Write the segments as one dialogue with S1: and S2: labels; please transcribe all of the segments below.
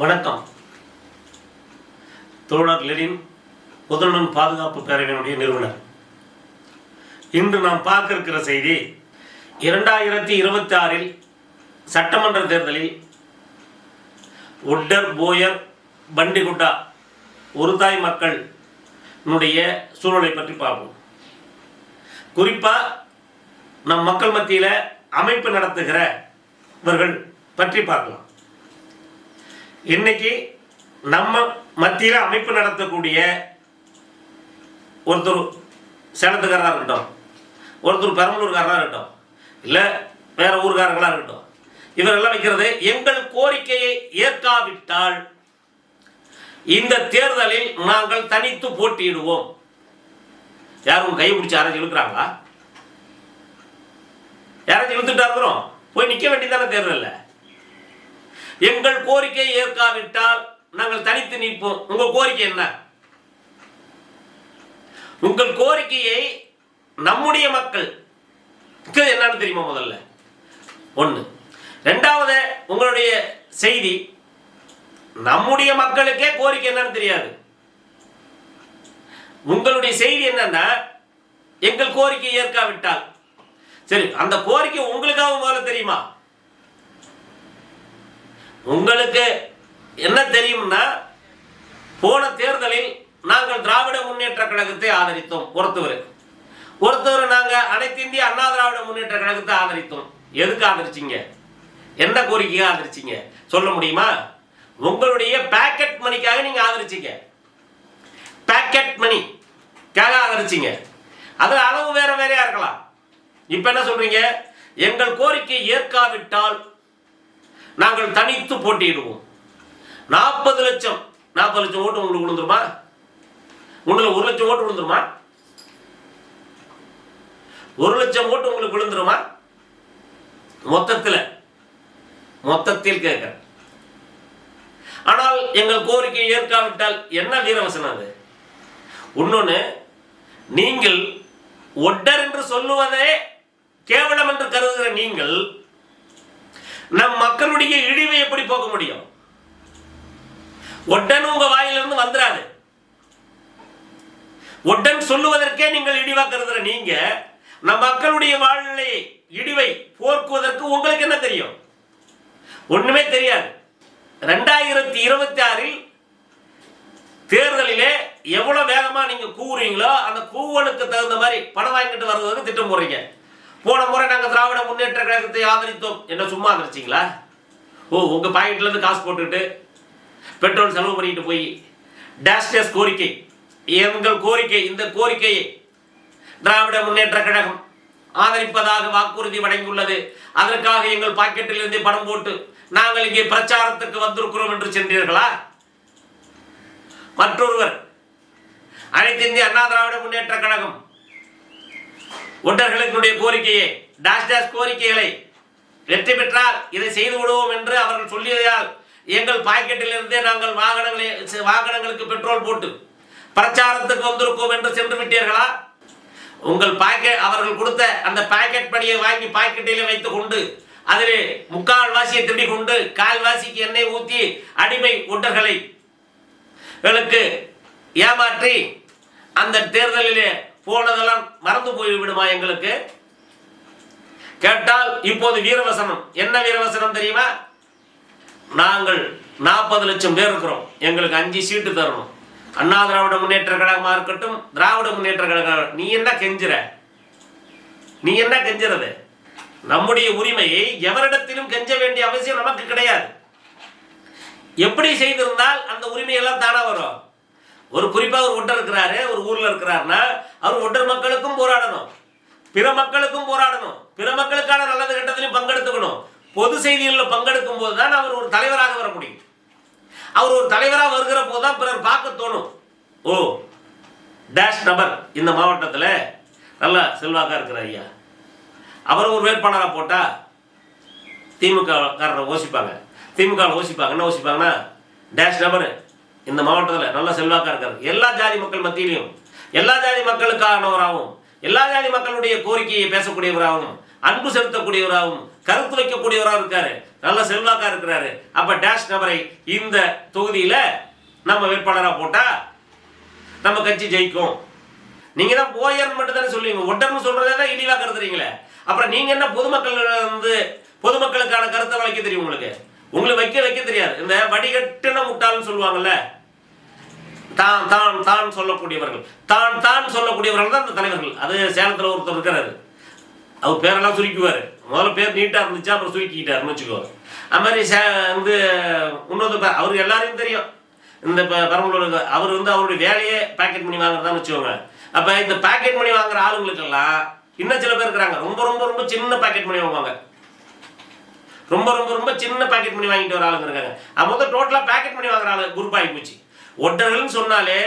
S1: வணக்கம். தோழர் லெனின் பொதுநலன் பாதுகாப்பு பேரவையினுடைய நிறுவனர். இன்று நாம் பார்க்க இருக்கிற செய்தி இரண்டாயிரத்தி இருபத்தி ஆறில் சட்டமன்ற தேர்தலில் ஒட்டர் போயர் பண்டிகுட்டா ஒரு தாய் மக்களுடைய சூழலை பற்றி பார்ப்போம். குறிப்பாக நம் மக்கள் மத்தியில் அமைப்பு நடத்துகிற இவர்கள் பற்றி பார்க்கலாம். இன்னைக்கு நம்ம மத்தியில் அமைப்பு நடத்தக்கூடிய ஒருத்தர் சேலத்துக்காரராக இருக்கட்டும் ஒருத்தர் பெரம்பலூர்காரராக இருக்கட்டும் இல்லை வேற ஊர்காரங்களாக இருக்கட்டும் இவரெல்லாம் வைக்கிறது எங்கள் கோரிக்கையை ஏற்காவிட்டால் இந்த தேர்தலில் நாங்கள் தனித்து போட்டியிடுவோம். யாரும் கை பிடிச்சி யாராச்சும் இழுக்கிறாங்களா? யாராச்சும் இழுத்துட்டா இருக்கிறோம் போய் நிற்க வேண்டியதானே தேர்தலில்? எங்கள் கோரிக்கை ஏற்காவிட்டால் நாங்கள் தனித்து நிற்போம். உங்கள் கோரிக்கை என்ன? உங்கள் கோரிக்கையை நம்முடைய மக்கள் என்னன்னு தெரியுமா முதல்ல? ஒன்று ரெண்டாவது உங்களுடைய செய்தி நம்முடைய மக்களுக்கே கோரிக்கை என்னன்னு தெரியாது. உங்களுடைய செய்தி என்னன்னா எங்கள் கோரிக்கை ஏற்காவிட்டால். சரி அந்த கோரிக்கை உங்களுக்காக முதல்ல தெரியுமா? உங்களுக்கு என்ன தெரியும்னா போன தேர்தலில் நாங்கள் திராவிட முன்னேற்ற கழகத்தை ஆதரித்தோம் ஒருத்தவர் ஒருத்தவர் நாங்கள் அனைத்து இந்திய அண்ணா திராவிட முன்னேற்ற கழகத்தை ஆதரித்தோம். எதுக்கு ஆதரிச்சிங்க? என்ன கோரிக்கையாக ஆதரிச்சிங்க? சொல்ல முடியுமா? உங்களுடைய பேக்கெட் மணிக்காக நீங்க ஆதரிச்சீங்க. பேக்கெட் மணிக்காக ஆதரிச்சீங்க. அது அளவு வேற வேறையா இருக்கலாம். இப்ப என்ன சொல்றீங்க? எங்கள் கோரிக்கை ஏற்காவிட்டால் நாங்கள் தனித்து போட்டியிடுவோம். நாற்பது லட்சம் நாற்பது லட்சம் ஓட்டு உங்களுக்கு விழுந்துருமா? உங்களில் ஒரு லட்சம் ஓட்டு விழுந்துருமா? ஒரு லட்சம் ஓட்டு உங்களுக்கு விழுந்துருமா? மொத்தத்தில் மொத்தத்தில் கேட்கிறேன் ஆனால் எங்கள் கோரிக்கை ஏற்காவிட்டால் என்ன வீரவசனம் அது? இன்னொன்று நீங்கள் ஒட்டர் என்று சொல்லுவதே கேவலம் என்று கருதுகிற நீங்கள் நம் மக்களுடைய இழிவை எப்படி போக்க முடியும்? ஒட்டன் உங்க வாயிலிருந்து வந்துடாது ஒட்டன் சொல்லுவதற்கே நீங்கள் இழிவா கருதுற நீங்க நம் மக்களுடைய வாழ்நிலை இடிவை போக்குவதற்கு உங்களுக்கு என்ன தெரியும்? ஒண்ணுமே தெரியாது. ரெண்டாயிரத்தி இருபத்தி ஆறில் தேர்தலிலே எவ்வளவு வேகமா நீங்க கூவுறீங்களோ அந்த கூவலுக்கு தகுந்த மாதிரி பணம் வாங்கிட்டு வர்றதுக்கு திட்டம் போடுறீங்க. போன முறை நாங்க திராவிட முன்னேற்ற கழகத்தை ஆதரித்தோம். என்ன சும்மா ஆதரிச்சிங்களா? ஓ உங்க பாக்கெட்ல இருந்து காசு போட்டுக்கிட்டு பெட்ரோல் செலவு பண்ணிட்டு போய் டேஷ் கோரிக்கை எங்கள் கோரிக்கை இந்த கோரிக்கையை திராவிட முன்னேற்ற கழகம் ஆதரிப்பதாக வாக்குறுதி வழங்கியுள்ளது. அதற்காக எங்கள் பாக்கெட்டில் இருந்து பணம் போட்டு நாங்கள் இங்கே பிரச்சாரத்துக்கு வந்திருக்கிறோம் என்று சென்றீர்களா? மற்றொருவர் அனைத்து இந்திய அண்ணா திராவிட முன்னேற்ற கழகம் ஒட்டர்களுடைய கோரிக்கையை டாஷ் டாஷ் கோரிக்கைகளை வெற்றி பெற்றால் இதை செய்து விடுவோம் என்று அவர்கள் சொல்லியதால் எங்கள் பாக்கெட்டில் இருந்தே நாங்கள் வாகனங்களை வாகனங்களுக்கு பெட்ரோல் போட்டு பிரச்சாரத்துக்கு வந்திருக்கோம் என்று சென்று விட்டீர்களா? உங்கள் பாக்கெட் அவர்கள் கொடுத்த அந்த பாக்கெட் படியை வாங்கி பாக்கெட்டிலே வைத்துக் கொண்டு அதிலே முக்கால் வாசியை திருடி கொண்டு கால் வாசிக்கு எண்ணெய் ஊற்றி அடிமை ஒட்டர்களை களுக்கு ஏமாற்றி அந்த தேர்தலிலே போனதெல்லாம் மறந்து போய் விடுமா எங்களுக்கு? கேட்டால் இப்போது வீரவசனம். என்ன வீரவசனம் தெரியுமா? நாங்கள் நாற்பது லட்சம் பேர் இருக்கிறோம். எங்களுக்கு அஞ்சு சீட்டு தரணும். அண்ணா திராவிட முன்னேற்ற கழகமாக இருக்கட்டும் திராவிட முன்னேற்ற கழகம் நீ என்ன கெஞ்சுற? நீ என்ன கெஞ்சுறது? நம்முடைய உரிமையை எவரிடத்திலும் கெஞ்ச வேண்டிய அவசியம் நமக்கு கிடையாது. எப்படி செய்திருந்தால் அந்த உரிமையெல்லாம் தானா வரும்? ஒரு குறிப்பாக ஒரு ஒட்டர் இருக்கிறாரு ஒரு ஊர்ல இருக்கிறாருன்னா அவர் ஒட்டர் மக்களுக்கும் போராடணும். பிற மக்களுக்கும் போராடணும். பிற மக்களுக்கான நல்லது கட்டத்திலையும் பங்கெடுத்துக்கணும். பொது செய்திகளில் பங்கெடுக்கும் போது தான் அவர் ஒரு தலைவராக வர முடியும். அவர் ஒரு தலைவராக வருகிற போது தான் பிறர் பார்க்க தோணும். ஓ டேஷ் நபர் இந்த மாவட்டத்தில் நல்ல செல்வாக்காக இருக்கிற ஐயா. அவர் ஒரு வேட்பாளராக போட்டால் திமுக காரரை ஓசிப்பாங்க. திமுக ஓசிப்பாங்க. என்ன ஓசிப்பாங்கன்னா டேஷ் நபர் இந்த மாவட்டத்தில் நல்ல செல்வாக்காக இருக்காரு எல்லா ஜாதி மக்கள் மத்தியிலையும் எல்லா ஜாதி மக்களுக்கானவராகவும் எல்லா ஜாதி மக்களுடைய கோரிக்கையை பேசக்கூடியவராகவும் அன்பு செலுத்தக்கூடியவராகவும் கருத்து வைக்கக்கூடியவராக இருக்காரு. நல்ல செல்வாக்கா இருக்கிறாரு. அப்ப டேஷ் நபரை இந்த தொகுதியில நம்ம வேட்பாளராக போட்டா நம்ம கட்சி ஜெயிக்கும். நீங்க தான் போயர்னு மட்டும் தானே சொல்லுவீங்க. ஒட்டர்னு சொல்றதே தான் இழிவா கருதுறீங்களே. அப்புறம் நீங்க என்ன பொதுமக்கள் வந்து பொதுமக்களுக்கான கருத்தை வளைக்க தெரியும் உங்களுக்கு? உங்களை வைக்க வைக்க தெரியாது. இந்த வடிகட்டின முட்டாள்னு சொல்லுவாங்கல்ல? தான் தான் தான் சொல்லக்கூடியவர்கள். தான் தான் சொல்லக்கூடியவர்கள் தான் இந்த தலைவர்கள். அது சேலத்தில் ஒருத்தர் இருக்கிறாரு அவர் பேரெல்லாம் சுருக்குவார் முதல்ல பேர் நீட்டாக இருந்துச்சு அப்புறம் சுருக்கிக்கிட்டாருன்னு வச்சுக்கோ அது மாதிரி சே வந்து இன்னொரு பேர் அவருக்கு எல்லாரையும் தெரியும். இந்த இப்போ பெரம்பலூர் அவர் வந்து அவருடைய வேலையே பேக்கெட் பண்ணி வாங்குறதான்னு வச்சுக்கோங்க. அப்போ இந்த பேக்கெட் மணி வாங்குற ஆளுங்களுக்கெல்லாம் இன்னும் சில பேர் இருக்கிறாங்க. ரொம்ப ரொம்ப ரொம்ப சின்ன பேக்கெட் மணி வாங்குவாங்க. ரொம்ப ரொம்ப ரொம்ப சின்ன பாக்கெட் பண்ணி வாங்கிட்டு வர ஆளுங்க இருக்காங்க. அது மொத்தம் டோட்டலாக பேக்கெட் பண்ணி வாங்குற ஆளு குரூப் ஆகி போச்சு. ஒட்டர்கள்னு சொன்னாலே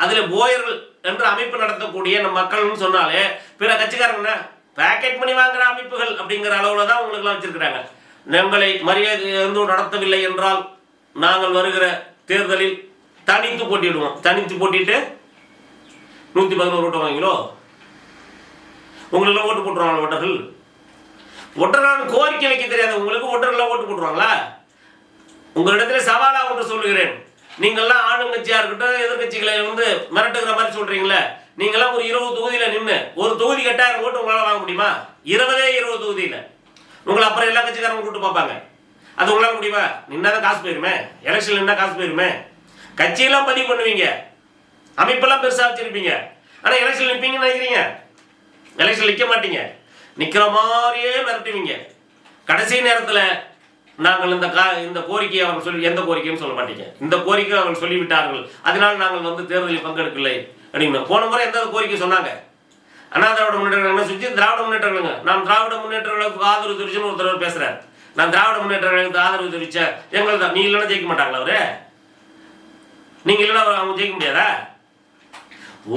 S1: அதில் போயர்கள் என்ற அமைப்பு நடத்தக்கூடிய நம்ம மக்கள்னு சொன்னாலே பிற கட்சிக்காரங்க பேக்கெட் பண்ணி வாங்குற அமைப்புகள் அப்படிங்கிற அளவில் தான் உங்களுக்குலாம் வச்சிருக்கிறாங்க. எங்களை மரியாதை எதுவும் நடத்தவில்லை என்றால் நாங்கள் வருகிற தேர்தலில் தனித்து போட்டிடுவோம் தனித்து போட்டிட்டு நூற்றி பதினோரு ஓட்டு வாங்கிங்களோ உங்களெல்லாம் ஓட்டு போட்டுருவாங்க ஓட்டர்கள் ஒற்றரான கோரிக்கை வைக்க தெரியாது. உங்களுக்கு ஒற்றர்களாக ஓட்டு போட்டுருவாங்களா? உங்களிடத்துல சவாலாக ஒன்று சொல்லுகிறேன். நீங்கள்லாம் ஆளுங்கட்சியாக இருக்கட்டும் எதிர்கட்சிகளை வந்து மிரட்டுகிற மாதிரி சொல்கிறீங்களே நீங்களாம் ஒரு இருபது தொகுதியில் நின்று ஒரு தொகுதி எட்டாயிரம் ஓட்டு உங்களால் வாங்க முடியுமா? இருபதே இருபது தொகுதியில். உங்களை அப்புறம் எல்லா கட்சிக்காரங்க கூட்டு பார்ப்பாங்க. அது உங்களால் முடியுமா? நின்னாதான் காசு போயிருமே. எலெக்ஷன் நின்னா காசு போயிருமே. கட்சியெல்லாம் பதிவு பண்ணுவீங்க. அமைப்பெல்லாம் பெருசாக வச்சிருப்பீங்க. ஆனால் எலெக்ஷன் நிற்பீங்கன்னு நினைக்கிறீங்க. எலெக்ஷன் நிற்க மாட்டீங்க. நிற்கிற மாதிரியே மிரட்டுவீங்க. கடைசி நேரத்தில் நாங்கள் இந்த கா இந்த கோரிக்கையை அவர்கள் சொல்லி எந்த கோரிக்கைன்னு சொல்ல மாட்டீங்க. இந்த கோரிக்கை அவர்கள் சொல்லிவிட்டார்கள். அதனால் நாங்கள் வந்து தேர்தலில் பங்கெடுக்கலை அப்படின்னு போன முறை எந்த கோரிக்கை சொன்னாங்க. அண்ணா திராவிட முன்னேற்ற என்ன செஞ்சு திராவிட முன்னேற்ற கழகம் நான் திராவிட முன்னேற்ற கழகத்துக்கு ஆதரவு தெரிவிச்சுன்னு ஒருத்தர் பேசுறாரு. நான் திராவிட முன்னேற்ற கழகத்துக்கு ஆதரவு தெரிவிச்சேன் எங்கள் தான் நீ இல்லைன்னா ஜெயிக்க மாட்டாங்களா அவரு? நீங்க இல்லைன்னா அவங்க ஜெயிக்க முடியாதா?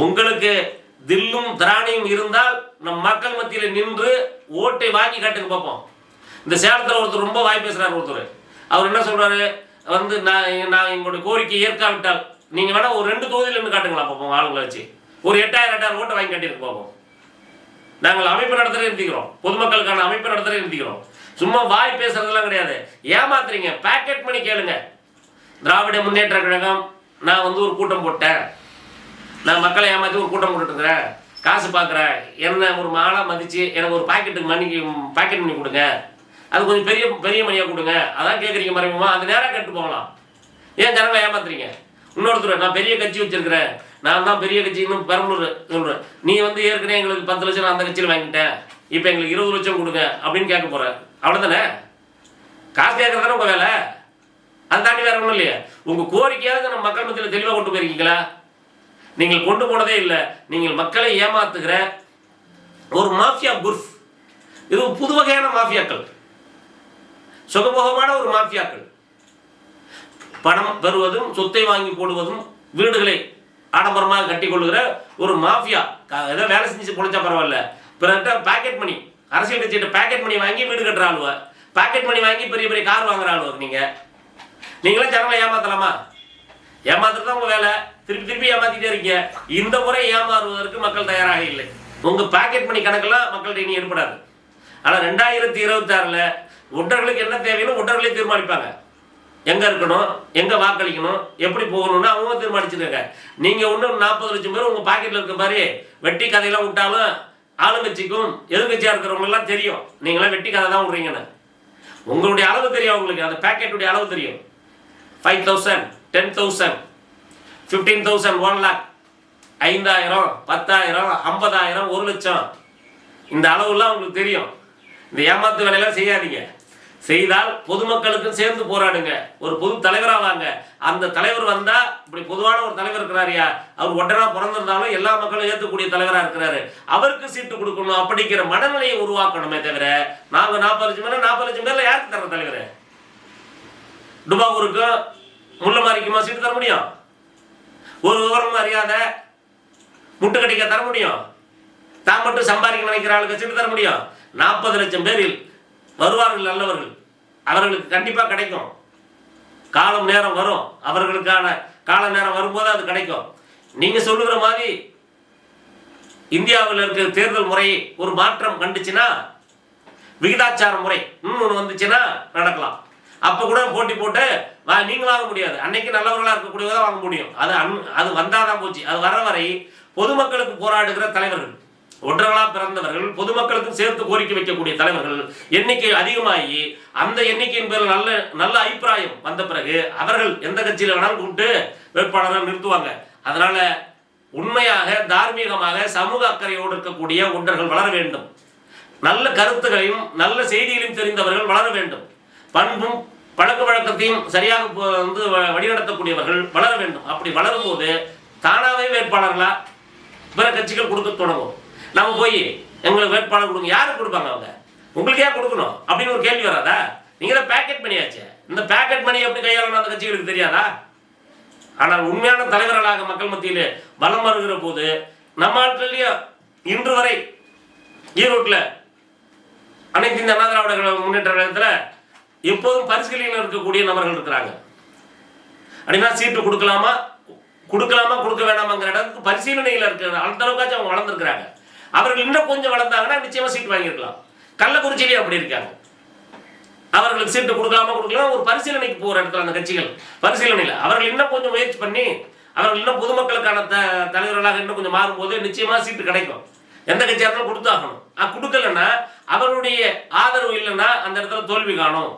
S1: உங்களுக்கு தில்லும் திராணியும் இருந்தால் நம் மக்கள் மத்தியில் நின்று ஓட்டை வாங்கி காட்டுங்க பார்ப்போம். இந்த சேலத்தில் ஒருத்தர் ரொம்ப வாய் பேசுகிறார் ஒருத்தர். அவர் என்ன சொல்கிறாரு வந்து நான் நான் எங்களுடைய கோரிக்கை ஏற்காவிட்டால் நீங்கள் வேணால் ஒரு ரெண்டு தொகுதியில் இருந்து காட்டுங்களா பார்ப்போம் ஆளுங்களை வச்சு. ஒரு எட்டாயிரம் எட்டாயிரம் ஓட்டை வாங்கி கட்டிட்டு பார்ப்போம். நாங்கள் அமைப்பு நடத்துகிறே இருந்திக்கிறோம் பொதுமக்களுக்கான அமைப்பு நடத்துறே இருந்திக்கிறோம் சும்மா வாய் பேசுறதெல்லாம் கிடையாது. ஏமாத்துறீங்க. பேக்கெட் பண்ணி கேளுங்க. திராவிட முன்னேற்ற கழகம் நான் வந்து ஒரு கூட்டம் போட்டேன். நான் மக்களை ஏமாற்றி ஒரு கூட்டம் போட்டுருக்கிறேன் காசு பார்க்குறேன் என்ன ஒரு மாலா மதித்து எனக்கு ஒரு பாக்கெட்டுக்கு மணிக்கு பாக்கெட் மணி கொடுங்க. அது கொஞ்சம் பெரிய பெரிய மணியாக கொடுங்க. அதான் கேட்குறீங்க மறைமுகமா. அது நேராக கேட்டு போகலாம். ஏன் ஜனங்களை ஏமாத்துறீங்க? இன்னொருத்தர் நான் பெரிய கட்சி வச்சிருக்கிறேன். நான் தான் பெரிய கட்சி இன்னும் பெரம்பலூர் சொல்கிறேன் நீ வந்து ஏற்கனவே எங்களுக்கு பத்து லட்சம் நான் அந்த கட்சியில் வாங்கிட்டேன். இப்போ எங்களுக்கு இருபது லட்சம் கொடுங்க அப்படின்னு கேட்க போகிறேன் அவ்வளோதானே காசு கேட்கறது உங்கள் வேலை? அதை தாண்டி வேற ஒன்றும் இல்லையா. உங்கள் கோரிக்கையாவது நம்ம மக்கள் மத்தியில் தெளிவாக கொண்டு போயிருக்கீங்களா? நீங்கள் கொண்டு போனதே இல்லை. நீங்கள் மக்களை ஏமாத்துகிற ஒரு மாஃபியா குர்ஃப். இது புது வகையான மாஃபியாக்கள். சுகபோகமான ஒரு மாஃபியாக்கள். பணம் பெறுவதும் சொத்தை வாங்கி போடுவதும் வீடுகளை ஆடம்பரமாக கட்டி கொள்ளுகிற ஒரு மாஃபியா. க- ஏதோ வேலை செஞ்சு பொழைச்சா பரவாயில்ல. பிறகு பேக்கெட் மணி அரசியல் கட்சிகிட்ட பேக்கெட் மணி வாங்கி வீடு கட்டுற ஆளுவ. பேக்கெட் மணி வாங்கி பெரிய பெரிய கார் வாங்குற ஆளுவ நீங்கள் நீங்களும் ஜனங்களை ஏமாத்தலாமா? ஏமாத்துறது தான் உங்கள் வேலை. திருப்பி திருப்பி ஏமாத்திட்டே இருக்கீங்க. இந்த முறை ஏமாறுவதற்கு மக்கள் தயாராக இல்லை. உங்க பாக்கெட் மணி கணக்கெல்லாம் மக்கள்கிட்ட இனி ஏற்படாது ஆனா ரெண்டாயிரத்தி இருபத்தி ஆறுல ஒட்டர்களுக்கு என்ன தேவைன்னு ஒட்டர்களே தீர்மானிப்பாங்க. எங்க இருக்கணும்? எங்க வாக்களிக்கணும்? எப்படி போகணும்னு அவங்க தீர்மானிச்சிருக்காங்க. நீங்க ஒன்றும் நாற்பது லட்சம் பேர் உங்க பாக்கெட்ல இருக்க மாதிரி வெட்டி கதையெல்லாம் விட்டாலும் ஆளுங்கட்சிக்கும் எதிர்கட்சியா இருக்கிறவங்க எல்லாம் தெரியும். நீங்களாம் வெட்டி கதை தான் விடுறீங்கன்னு. உங்களுடைய அளவு தெரியும் உங்களுக்கு அந்த பேக்கெட்டுடைய அளவு தெரியும். Five thousand ten thousand fifteen thousand one lakh ஐந்தாயிரம் பத்தாயிரம் ஐம்பதாயிரம் ஒரு லட்சம். இந்த அளவுலாம் உங்களுக்கு தெரியும். இந்த ஏமாத்து வேலையெல்லாம் செய்யாதீங்க. செய்தால் பொதுமக்களுக்கும் சேர்ந்து போராடுங்க. ஒரு பொது தலைவராக வாங்க அந்த தலைவர் வந்தா இப்படி பொதுவான ஒரு தலைவர் இருக்கிறாரியா அவர் ஒட்டனா பிறந்திருந்தாலும் எல்லா மக்களும் ஏற்றக்கூடிய தலைவராக இருக்கிறாரு. அவருக்கு சீட்டு கொடுக்கணும் அப்படிங்கிற மனநிலையை உருவாக்கணுமே தவிர நாங்க நாற்பது லட்சம் பேர் நாற்பது லட்சம் பேர்ல யாருக்கு தர தலைவர்? டுபாகூருக்கும் முள்ளமாரிக்குமா சீட்டு தர முடியும்? ஒரு விவரமும் அறியாத முட்டு கடிக்க தர முடியும். தான் மட்டும் சம்பாதிக்க நினைக்கிற ஆளுக்கு சீட்டு தர முடியும். நாற்பது லட்சம் பேரில் வருவார்கள் நல்லவர்கள். அவர்களுக்கு கண்டிப்பாக கிடைக்கும். காலம் நேரம் வரும். அவர்களுக்கான கால நேரம் வரும்போது அது கிடைக்கும். நீங்க சொல்லுகிற மாதிரி இந்தியாவில் இருக்கிற தேர்தல் முறையை ஒரு மாற்றம் கண்டுச்சுன்னா விகிதாச்சார முறை இன்னொன்று வந்துச்சுன்னா நடக்கலாம். அப்போ கூட போட்டி போட்டு வா நீங்கள் வாங்க முடியாது. அன்னைக்கு நல்லவர்களாக இருக்கக்கூடியவங்க வாங்க முடியும். அது அன் அது வந்தாதான் போச்சு. அது வர வரை பொதுமக்களுக்கு போராடுகிற தலைவர்கள் ஒன்றர்களாக பிறந்தவர்கள் பொதுமக்களுக்கு சேர்த்து கோரிக்கை வைக்கக்கூடிய தலைவர்கள் எண்ணிக்கை அதிகமாகி அந்த எண்ணிக்கையின் பேரில் நல்ல நல்ல அபிப்பிராயம் வந்த பிறகு அவர்கள் எந்த கட்சியில் வேணாலும் கூப்பிட்டு வேட்பாளரை நிறுத்துவாங்க. அதனால உண்மையாக தார்மீகமாக சமூக அக்கறையோடு இருக்கக்கூடிய ஒன்றர்கள் வளர வேண்டும். நல்ல கருத்துகளையும் நல்ல செய்திகளையும் தெரிந்தவர்கள் வளர வேண்டும். பண்பும் பழக்க வழக்கத்தையும் சரியாக வந்து வழிநடத்தக்கூடியவர்கள் வளர வேண்டும். அப்படி வளரும் போது தானாகவே வேட்பாளர்களா பிற கட்சிகள் கொடுக்க தொடங்கும். நம்ம போய் எங்களுக்கு வேட்பாளர் கொடுங்க. யாருக்கு கொடுப்பாங்க அவங்க? உங்களுக்கே கொடுக்கணும் அப்படின்னு ஒரு கேள்வி வராதா? நீங்க தான் பேக்கெட் பண்ணியாச்சு இந்த பேக்கெட் மணி எப்படி கையாளணும் அந்த கட்சிகளுக்கு தெரியாதா? ஆனால் உண்மையான தலைவர்களாக மக்கள் மத்தியில் பலம் வருகிற போது நம்ம ஆட்கள்லயே இன்று வரை ஈரோட்டில் அனைத்து இந்த அண்ணா திராவிட முன்னேற்ற கழகத்தில் எப்போதும் பரிசீலனையில் இருக்கக்கூடிய நபர்கள் இருக்கிறாங்க. அப்படின்னா சீட்டு கொடுக்கலாமா? கொடுக்கலாமா கொடுக்க வேணாமாங்கிற இடத்துக்கு பரிசீலனையில் இருக்கிற அந்த அளவுக்காச்சும் அவங்க வளர்ந்துருக்கிறாங்க. அவர்கள் இன்னும் கொஞ்சம் வளர்ந்தாங்கன்னா நிச்சயமா சீட் வாங்கியிருக்கலாம். கள்ளக்குறிச்சியிலேயே அப்படி இருக்காங்க. அவர்களுக்கு சீட்டு கொடுக்கலாமா கொடுக்கலாம் ஒரு பரிசீலனைக்கு போகிற இடத்துல அந்த கட்சிகள் பரிசீலனையில். அவர்கள் இன்னும் கொஞ்சம் முயற்சி பண்ணி அவர்கள் இன்னும் பொதுமக்களுக்கான த தலைவர்களாக இன்னும் கொஞ்சம் மாறும்போது நிச்சயமாக சீட்டு கிடைக்கும். எந்த கட்சியாக இருந்தாலும் கொடுத்தாகணும். கொடுக்கலன்னா அவருடைய ஆதரவு இல்லைன்னா அந்த இடத்துல தோல்வி காணும்.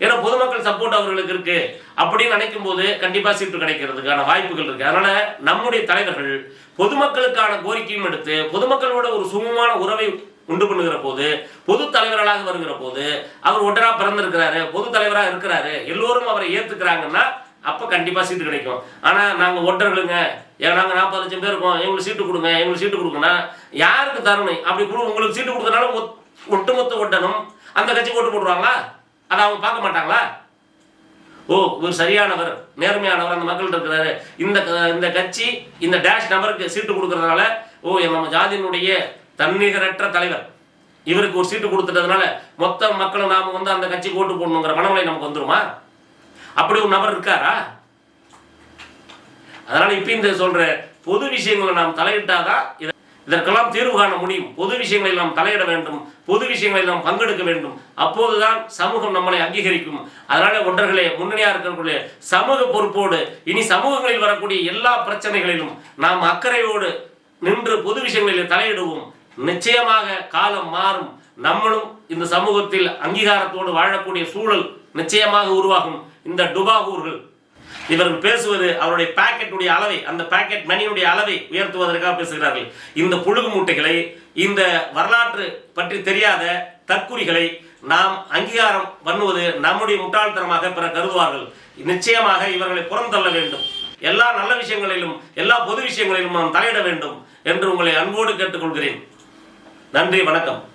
S1: ஏன்னா பொதுமக்கள் சப்போர்ட் அவர்களுக்கு இருக்கு. அப்படின்னு நினைக்கும் போது கண்டிப்பா சீட்டு கிடைக்கிறதுக்கான வாய்ப்புகள் இருக்கு. அதனால நம்முடைய தலைவர்கள் பொதுமக்களுக்கான கோரிக்கையும் எடுத்து பொதுமக்களோட ஒரு சுமமான உறவை உண்டு பண்ணுகிற போது பொது தலைவர்களாக வருகிற போது அவர் ஒன்றரா பிறந்திருக்கிறாரு பொது தலைவராக இருக்கிறாரு எல்லோரும் அவரை ஏத்துக்கிறாங்கன்னா அப்ப கண்டிப்பா சீட்டு கிடைக்கும். ஆனா நாங்க ஒட்டர்களுங்க ஏன் நாங்க நாற்பது லட்சம் பேர் இருக்கோம். எங்களுக்கு சீட்டு கொடுங்க எங்களுக்கு சீட்டு கொடுங்கன்னா யாருக்கு தரணும் அப்படி கொடு உங்களுக்கு சீட்டு கொடுத்தனால ஒத்- ஒட்டுமொத்த ஒட்டணும் அந்த கட்சி ஓட்டு போடுவாங்களா அதை அவங்க பார்க்க மாட்டாங்களா? ஓ இவர் சரியானவர் நேர்மையானவர் அந்த மக்கள் இருக்கிறாரு. இந்த இந்த கட்சி இந்த டேஷ் நபருக்கு சீட்டு கொடுக்கறதுனால ஓ என் நம்ம ஜாதியினுடைய தன்னிகரற்ற தலைவர். இவருக்கு ஒரு சீட்டு கொடுத்துட்டதுனால மொத்த மக்களும் நாம வந்து அந்த கட்சிக்கு ஓட்டு போடணுங்கிற மனநிலை நமக்கு வந்துருமா? அப்படி ஒரு நபர் இருக்காரா? அதனால இப்ப இந்த சொல்ற பொது விஷயங்களை நாம் தலையிட்டாதான் இதை இதற்கெல்லாம் தீர்வு காண முடியும். பொது விஷயங்களில் நாம் தலையிட வேண்டும். பொது விஷயங்களில் நாம் பங்கெடுக்க வேண்டும். அப்போதுதான் சமூகம் நம்மளை அங்கீகரிக்கும். அதனால ஒன்றர்களே முன்னணியா இருக்கக்கூடிய சமூக பொறுப்போடு இனி சமூகங்களில் வரக்கூடிய எல்லா பிரச்சனைகளிலும் நாம் அக்கறையோடு நின்று பொது விஷயங்களில் தலையிடுவோம். நிச்சயமாக காலம் மாறும். நம்மளும் இந்த சமூகத்தில் அங்கீகாரத்தோடு வாழக்கூடிய சூழல் நிச்சயமாக உருவாகும். இந்த டுபாகூர்கள் இவர்கள் பேசுவது அவருடைய பாக்கெட்டுடைய அளவை அந்த பாக்கெட் மணியுடைய அளவை உயர்த்துவதற்காக பேசுகிறார்கள். இந்த புழுகு மூட்டைகளை இந்த வரலாற்று பற்றி தெரியாத தற்குறிகளை நாம் அங்கீகாரம் பண்ணுவது நம்முடைய முட்டாள்தனமாக பிற கருதுவார்கள். நிச்சயமாக இவர்களை புறந்தள்ள வேண்டும். எல்லா நல்ல விஷயங்களிலும் எல்லா பொது விஷயங்களிலும் நாம் தலையிட வேண்டும் என்று உங்களை அன்போடு கேட்டுக்கொள்கிறேன். நன்றி வணக்கம்.